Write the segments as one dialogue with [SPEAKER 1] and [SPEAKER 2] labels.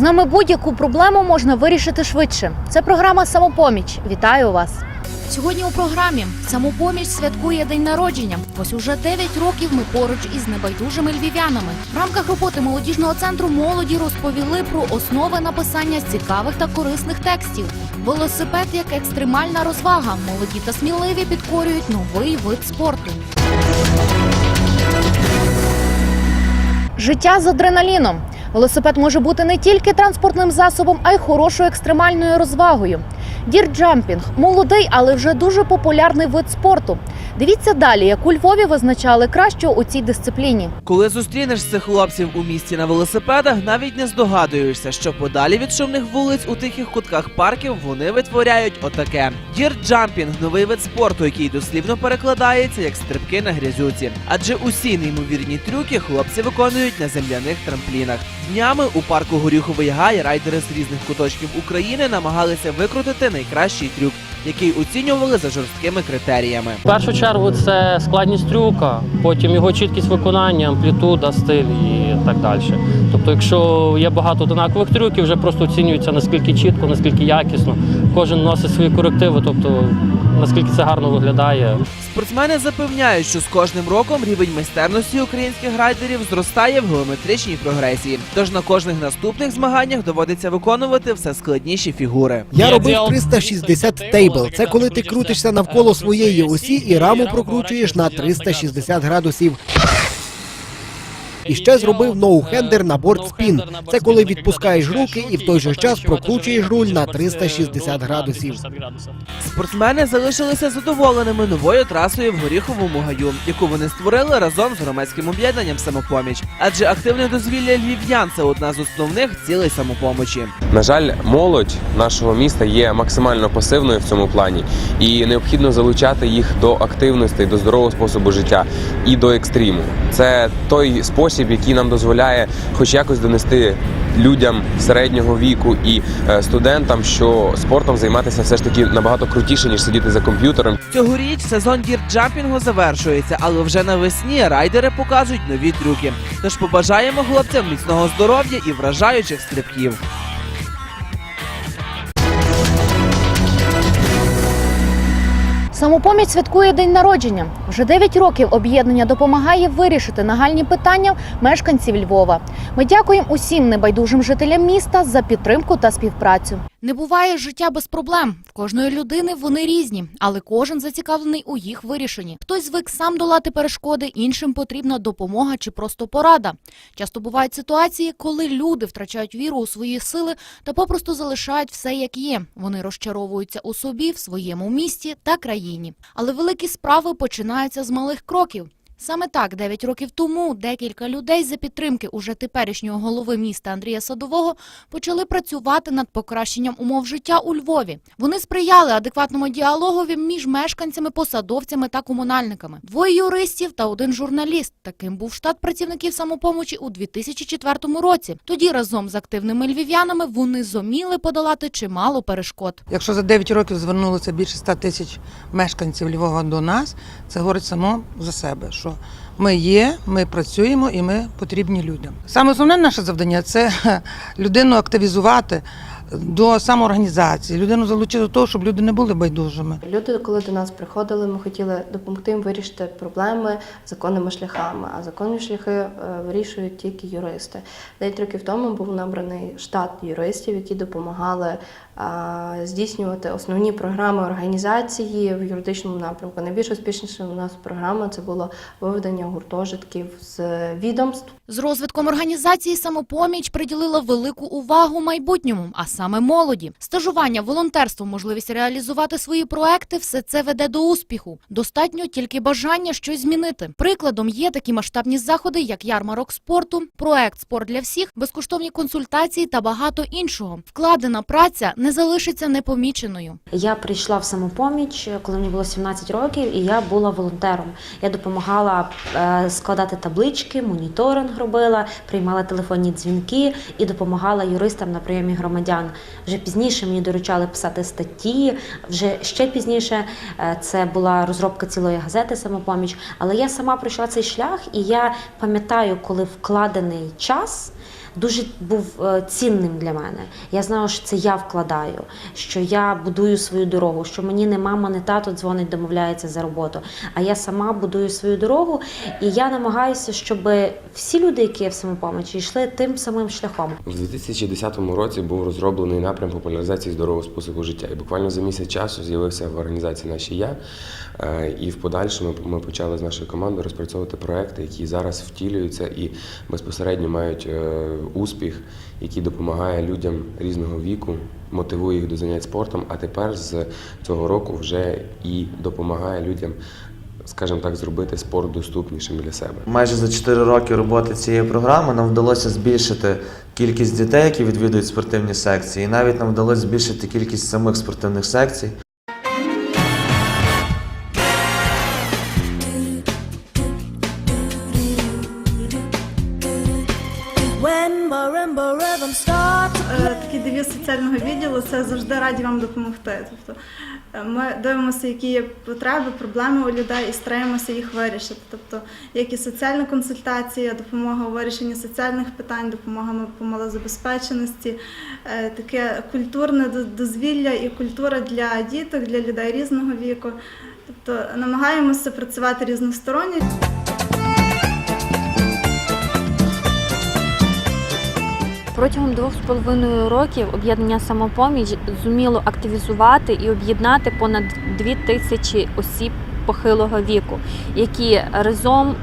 [SPEAKER 1] нами будь-яку проблему можна вирішити швидше. Це програма Самопоміч. Вітаю вас. Сьогодні у програмі самопоміч святкує день народження. Ось уже 9 років ми поруч із небайдужими львів'янами. В рамках роботи молодіжного центру молоді розповіли про основи написання цікавих та корисних текстів. Велосипед як екстремальна розвага. Молоді та сміливі підкорюють новий вид спорту. Життя з адреналіном. Велосипед може бути не тільки транспортним засобом, а й хорошою екстремальною розвагою. Дірджампінг молодий, але вже дуже популярний вид спорту. Дивіться далі, як у Львові визначали кращого у цій дисципліні.
[SPEAKER 2] Коли зустрінеш цих хлопців у місті на велосипедах, навіть не здогадуєшся, що подалі від шумних вулиць у тихих кутках парків вони витворяють отаке. Дірджампінг – новий вид спорту, який дослівно перекладається як стрибки на грязюці. Адже усі неймовірні трюки хлопці виконують на земляних трамплінах. Днями у парку Горіховий Гай райдери з різних куточків України намагалися викрутити найкращий трюк, який оцінювали за жорсткими критеріями.
[SPEAKER 3] В першу чергу це складність трюка, потім його чіткість виконання, амплітуда, стиль і так далі. Тобто, якщо є багато однакових трюків, вже просто оцінюється наскільки чітко, наскільки якісно. Кожен носить свої корективи, тобто наскільки це гарно виглядає.
[SPEAKER 2] Спортсмени запевняють, що з кожним роком рівень майстерності українських райдерів зростає в геометричній прогресії. Тож на кожних наступних змаганнях доводиться виконувати все складніші фігури.
[SPEAKER 4] Я робив
[SPEAKER 3] діяв
[SPEAKER 4] 360 тейбл. Це коли ти крутишся навколо своєї осі і раму прокручуєш на 360 градусів. І ще зробив ноу-хендер на борт спін. Це коли відпускаєш руки і в той же час прокручуєш руль на 360 градусів.
[SPEAKER 2] Спортсмени залишилися задоволеними новою трасою в горіховому гаю, яку вони створили разом з громадським об'єднанням самопоміч. Адже активне дозвілля львів'ян це одна з основних цілей самопомочі.
[SPEAKER 5] На жаль, молодь нашого міста є максимально пасивною в цьому плані, і необхідно залучати їх до активності, до здорового способу життя і до екстриму. Це той спосіб, який нам дозволяє, хоч якось донести людям середнього віку і е, студентам, що спортом займатися все ж таки набагато крутіше ніж сидіти за комп'ютером.
[SPEAKER 2] Цьогоріч сезон дірджампінгу завершується, але вже навесні райдери покажуть нові трюки. Тож побажаємо хлопцям міцного здоров'я і вражаючих стрибків.
[SPEAKER 1] Самопоміч святкує день народження. Вже 9 років об'єднання допомагає вирішити нагальні питання мешканців Львова. Ми дякуємо усім небайдужим жителям міста за підтримку та співпрацю. Не буває життя без проблем. Кожної людини вони різні, але кожен зацікавлений у їх вирішенні. Хтось звик сам долати перешкоди, іншим потрібна допомога чи просто порада. Часто бувають ситуації, коли люди втрачають віру у свої сили та попросту залишають все як є. Вони розчаровуються у собі, в своєму місті та країні. Але великі справи починаються з малих кроків. Саме так, 9 років тому декілька людей за підтримки уже теперішнього голови міста Андрія Садового почали працювати над покращенням умов життя у Львові. Вони сприяли адекватному діалогові між мешканцями, посадовцями та комунальниками. Двоє юристів та один журналіст. Таким був штат працівників самопомочі у 2004 році. Тоді разом з активними львів'янами вони зуміли подолати чимало перешкод.
[SPEAKER 6] Якщо за 9 років звернулося більше 100 тисяч мешканців Львова до нас, це говорить само за себе, що ми є, ми працюємо і ми потрібні людям. Саме основне наше завдання це людину активізувати до самоорганізації, людину залучити до того, щоб люди не були байдужими.
[SPEAKER 7] Люди, коли до нас приходили, ми хотіли допомогти їм вирішити проблеми законними шляхами. А законні шляхи е, вирішують тільки юристи. Дев'ять років тому був набраний штат юристів, які допомагали здійснювати основні програми організації в юридичному напрямку. Найбільш успішніша у нас програма це було виведення гуртожитків з відомств.
[SPEAKER 1] З розвитком організації самопоміч приділила велику увагу майбутньому, а саме молоді. Стажування, волонтерство, можливість реалізувати свої проекти все це веде до успіху. Достатньо тільки бажання щось змінити. Прикладом є такі масштабні заходи, як ярмарок спорту, проект Спорт для всіх, безкоштовні консультації та багато іншого. Вкладена праця не залишиться непоміченою.
[SPEAKER 8] Я прийшла в самопоміч, коли мені було 17 років, і я була волонтером. Я допомагала е, складати таблички, моніторинг робила, приймала телефонні дзвінки і допомагала юристам на прийомі громадян. Вже пізніше мені доручали писати статті. Вже ще пізніше е, це була розробка цілої газети Самопоміч. Але я сама пройшла цей шлях, і я пам'ятаю, коли вкладений час. Дуже був е, цінним для мене. Я знала, що це я вкладаю, що я будую свою дорогу, що мені не мама, не тато дзвонить, домовляється за роботу, а я сама будую свою дорогу, і я намагаюся, щоб всі люди, які є в самопомочі, йшли тим самим шляхом.
[SPEAKER 5] У 2010 році був розроблений напрям популяризації здорового способу життя. І буквально за місяць часу з'явився в організації нашій я. Е, І в подальшому ми почали з нашою командою розпрацьовувати проекти, які зараз втілюються і безпосередньо мають е, успіх, який допомагає людям різного віку, мотивує їх до занять спортом. А тепер з цього року вже і допомагає людям, скажімо так, зробити спорт доступнішим для себе.
[SPEAKER 9] Майже за 4 роки роботи цієї програми нам вдалося збільшити кількість дітей, які відвідують спортивні секції, і навіть нам вдалося збільшити кількість самих спортивних секцій.
[SPEAKER 10] Е, Такий девіз соціального відділу це завжди раді вам допомогти. Тобто е, ми дивимося, які є потреби, проблеми у людей і стараємося їх вирішити. Тобто, як і соціальна консультація, допомога у вирішенні соціальних питань, допомога по малозабезпеченості, е, таке культурне дозвілля і культура для діток, для людей різного віку. Тобто намагаємося працювати різносторонньо.
[SPEAKER 11] Протягом двох з половиною років об'єднання самопоміч зуміло активізувати і об'єднати понад дві тисячі осіб похилого віку, які разом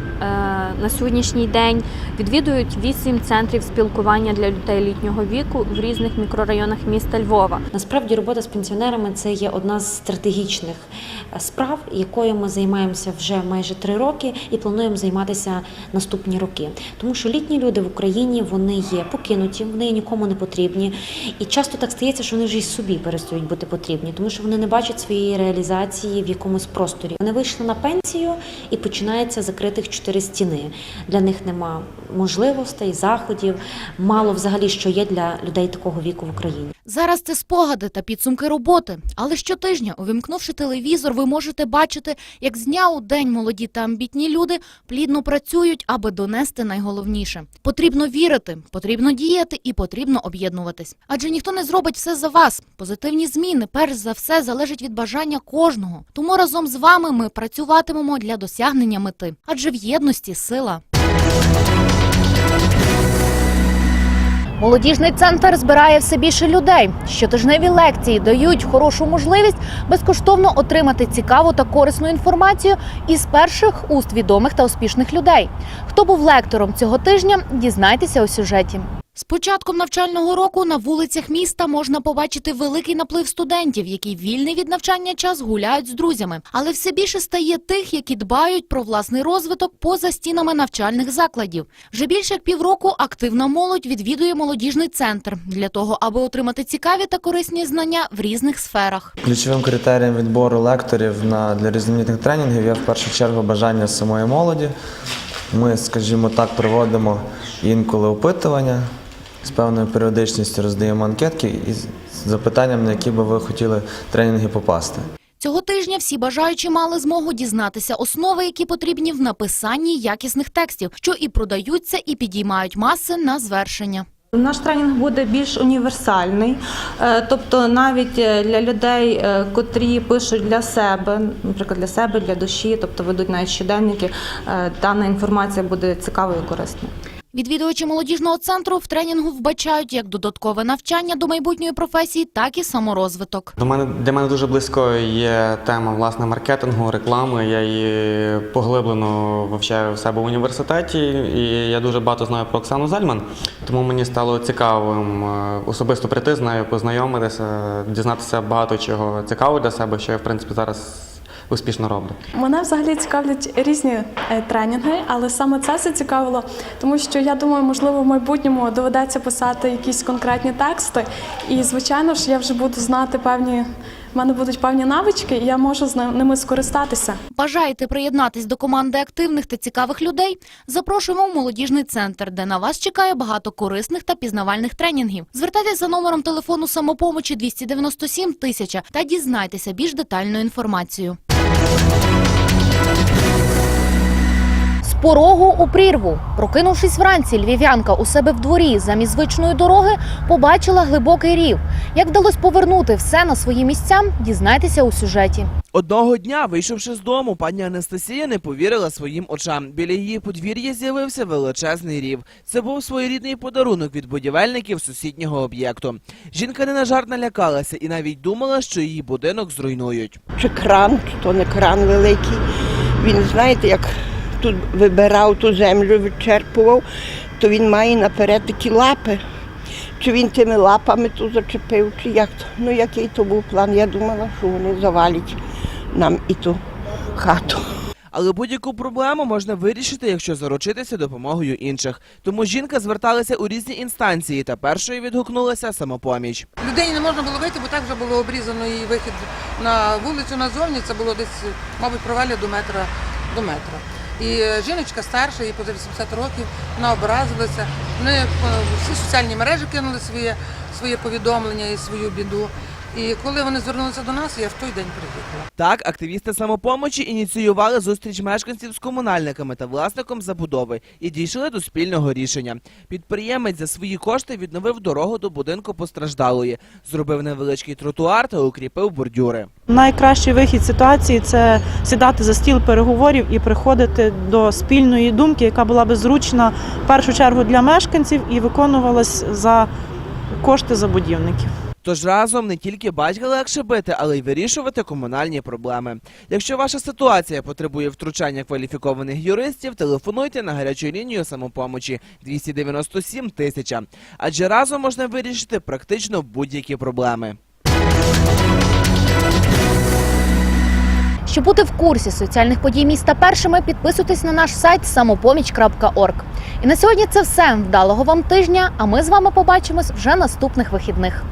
[SPEAKER 11] на сьогоднішній день відвідують вісім центрів спілкування для людей літнього віку в різних мікрорайонах міста Львова.
[SPEAKER 8] Насправді робота з пенсіонерами це є одна з стратегічних е, справ, якою ми займаємося вже майже три роки і плануємо займатися наступні роки. Тому що літні люди в Україні вони є покинуті, вони є нікому не потрібні. І часто так стається, що вони вже й собі перестають бути потрібні, тому що вони не бачать своєї реалізації в якомусь просторі. Вони вийшли на пенсію і починається закритих чотири стіни. Для них нема можливостей, заходів, мало взагалі що є для людей такого віку в Україні.
[SPEAKER 1] Зараз це спогади та підсумки роботи. Але щотижня, увімкнувши телевізор, ви можете бачити, як з дня у день молоді та амбітні люди плідно працюють, аби донести найголовніше. Потрібно вірити, потрібно діяти і потрібно об'єднуватись. Адже ніхто не зробить все за вас. Позитивні зміни, перш за все, залежать від бажання кожного. Тому разом з вами ми працюватимемо для досягнення мети. Адже в єдності сила. Молодіжний центр збирає все більше людей. Щотижневі лекції дають хорошу можливість безкоштовно отримати цікаву та корисну інформацію із перших уст відомих та успішних людей. Хто був лектором цього тижня, дізнайтеся у сюжеті. З початком навчального року на вулицях міста можна побачити великий наплив студентів, які вільний від навчання час гуляють з друзями. Але все більше стає тих, які дбають про власний розвиток поза стінами навчальних закладів. Вже більше як півроку активна молодь відвідує молодіжний центр для того, аби отримати цікаві та корисні знання в різних сферах.
[SPEAKER 9] Ключовим критерієм відбору лекторів на, для різноманітних тренінгів є в першу чергу бажання самої молоді. Ми, скажімо так, проводимо інколи опитування з певною періодичністю роздаємо анкетки із запитанням, на які би ви хотіли тренінги попасти.
[SPEAKER 1] Цього тижня всі бажаючі мали змогу дізнатися основи, які потрібні в написанні якісних текстів, що і продаються, і підіймають маси на звершення.
[SPEAKER 12] Наш тренінг буде більш універсальний, е, тобто навіть е, для людей, е, котрі пишуть для себе, наприклад, для себе, для душі, тобто ведуть навіть щоденники, дана інформація буде цікавою і корисною.
[SPEAKER 1] Відвідувачі молодіжного центру в тренінгу вбачають як додаткове навчання до майбутньої професії, так і саморозвиток.
[SPEAKER 13] До мене для мене дуже близькою є тема власне маркетингу, реклами. Я її поглиблено вивчаю в себе в університеті, і я дуже багато знаю про Оксану Зельман. Тому мені стало цікавим е, особисто прийти з нею, познайомитися, дізнатися багато чого цікавого для себе, що я в принципі зараз успішно роблю.
[SPEAKER 10] Мене взагалі цікавлять різні е, тренінги, але саме це зацікавило, тому що я думаю, можливо, в майбутньому доведеться писати якісь конкретні тексти. І, звичайно ж, я вже буду знати певні. в мене будуть певні навички, і я можу з ним- ними скористатися.
[SPEAKER 1] Бажаєте приєднатись до команди активних та цікавих людей? Запрошуємо в молодіжний центр, де на вас чекає багато корисних та пізнавальних тренінгів. Звертайтеся за номером телефону самопомочі 297 тисяча та дізнайтеся більш детальну інформацію. Thank you.
[SPEAKER 14] Порогу у прірву. Прокинувшись вранці, львів'янка у себе в дворі замість звичної дороги побачила глибокий рів. Як вдалося повернути все на свої місця, дізнайтеся у сюжеті.
[SPEAKER 2] Одного дня, вийшовши з дому, пані Анастасія не повірила своїм очам. Біля її подвір'я з'явився величезний рів. Це був своєрідний подарунок від будівельників сусіднього об'єкту. Жінка не на жарт налякалася і навіть думала, що її будинок зруйнують.
[SPEAKER 15] чи кран, то не кран великий. Він, знаєте, як тут вибирав ту землю, вичерпував, то він має наперед такі лапи. Чи він тими лапами тут зачепив, чи як то. Ну, який то був план. Я думала, що вони завалять нам і ту хату.
[SPEAKER 2] Але будь-яку проблему можна вирішити, якщо заручитися допомогою інших. Тому жінка зверталася у різні інстанції та першою відгукнулася самопоміч.
[SPEAKER 16] Людині не можна було вийти, бо так вже було обрізано її вихід на вулицю назовні. Це було десь, мабуть, проваля до метра до метра. І жіночка старша, їй поза 80 років, вона образилася. Вони е, всі соціальні мережі кинули своє, своє повідомлення і свою біду. І коли вони звернулися до нас, я в той день приїхала.
[SPEAKER 2] Так, активісти самопомочі ініціювали зустріч мешканців з комунальниками та власником забудови і дійшли до спільного рішення. Підприємець за свої кошти відновив дорогу до будинку постраждалої, зробив невеличкий тротуар та укріпив бордюри.
[SPEAKER 17] Найкращий вихід ситуації це сідати за стіл переговорів і приходити до спільної думки, яка була би зручна в першу чергу для мешканців і виконувалась за кошти забудівників.
[SPEAKER 2] Тож разом не тільки батька легше бити, але й вирішувати комунальні проблеми. Якщо ваша ситуація потребує втручання кваліфікованих юристів, телефонуйте на гарячу лінію самопомочі 297 тисяча. Адже разом можна вирішити практично будь-які проблеми.
[SPEAKER 14] Щоб бути в курсі соціальних подій міста першими, підписуйтесь на наш сайт самопоміч.орг. І на сьогодні це все. Вдалого вам тижня. А ми з вами побачимось вже наступних вихідних.